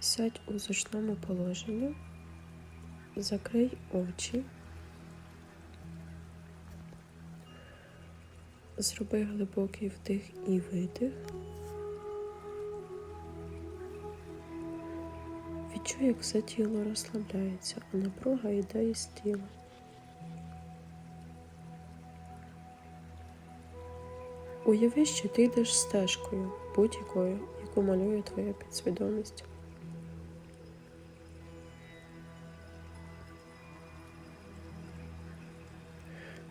Сядь у зручному положенні, закрий очі, зроби глибокий вдих і видих. Відчуй, як все тіло розслабляється, а напруга йде із тіла. Уяви, що ти йдеш стежкою, будь-якою, яку малює твоя підсвідомість.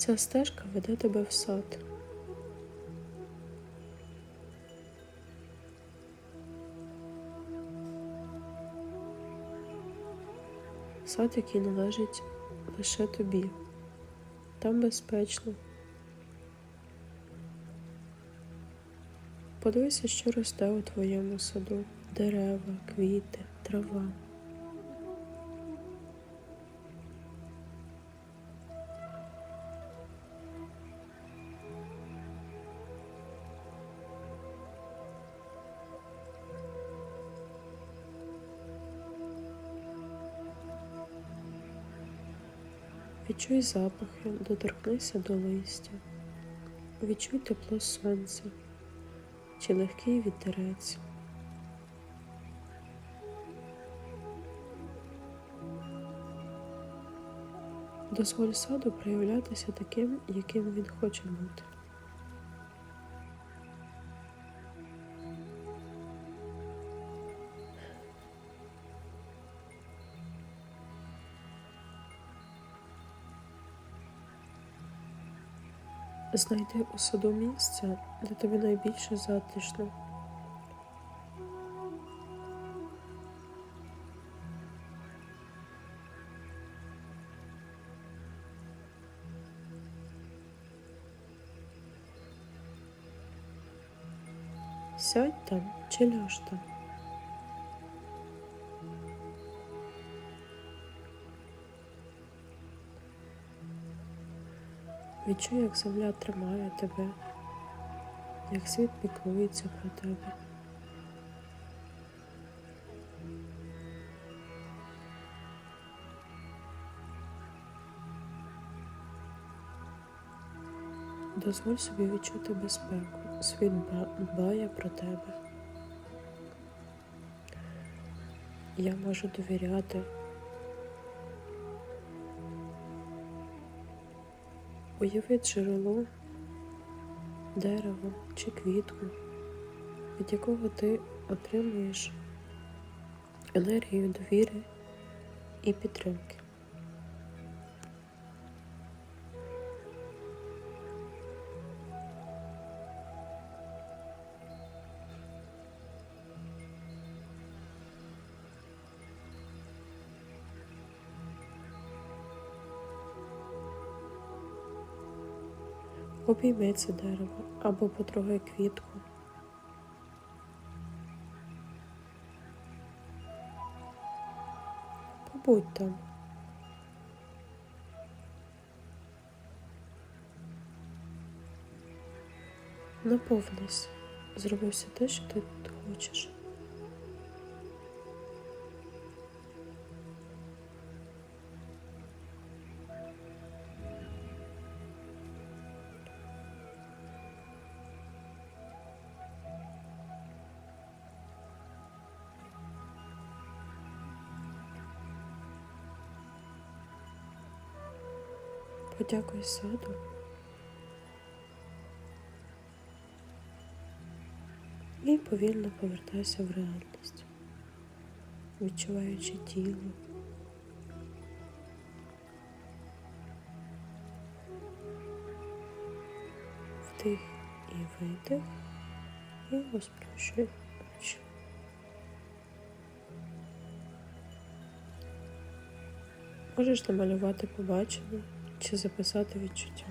Ця стежка веде тебе в сад. Сад, який належить лише тобі. Там безпечно. Подивися, що росте у твоєму саду. Дерева, квіти, трава. Відчуй запахи, доторкнися до листя, відчуй тепло сонця чи легкий вітерець. Дозволь саду проявлятися таким, яким він хоче бути. Знайди у саду місце, де тобі найбільше затишно. Сядь там чи ляж там. Відчуй, як земля тримає тебе, як світ піклується про тебе. Дозволь собі відчути безпеку. Світ дбає про тебе. Я можу довіряти. Уяви джерело, дерево чи квітку, від якого ти отримуєш енергію довіри і підтримки. Обійми це дерево або потрогай квітку. Побудь там. Наповнись, зроби все те, що ти хочеш. Подякуй саду. І повільно повертайся в реальність, відчуваючи тіло. Вдих і видих, і розплющуй очі. Можеш намалювати побачення чи записати відчуття.